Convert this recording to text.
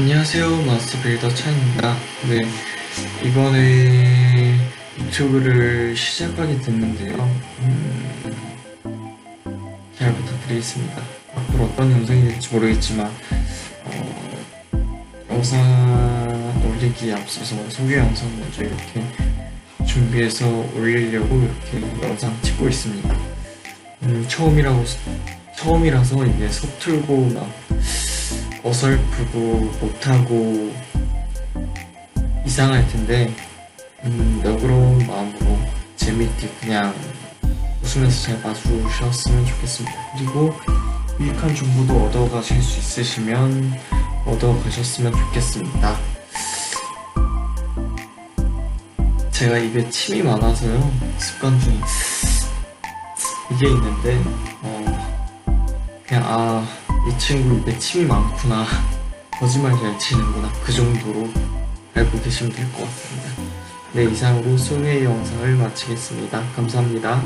안녕하세요 마스터 빌더 찬입니다. 네 이번에 유튜브를 시작하게 됐는데요. 음, 잘 부탁드리겠습니다. 앞으로 어떤 영상이 될지 모르겠지만 어, 영상 올리기에 앞서서 소개 영상 먼저 이렇게 준비해서 올리려고 이렇게 영상 찍고 있습니다. 음, 처음이라고 처음이라서 이게 서툴고 막 어설프고 못하고 이상할 텐데 음, 너그러운 마음으로 재밌게 그냥 웃으면서 잘 봐주셨으면 좋겠습니다. 그리고 유익한 정보도 얻어가실 수 있으시면 얻어가셨으면 좋겠습니다. 제가 입에 침이 많아서요 습관 중에 이게 있는데 어, 그냥 아 이 친구 입에 침이 많구나. 거짓말 잘 치는구나. 그 정도로 알고 계시면 될 것 같습니다. 네 이상으로 소개 영상을 마치겠습니다. 감사합니다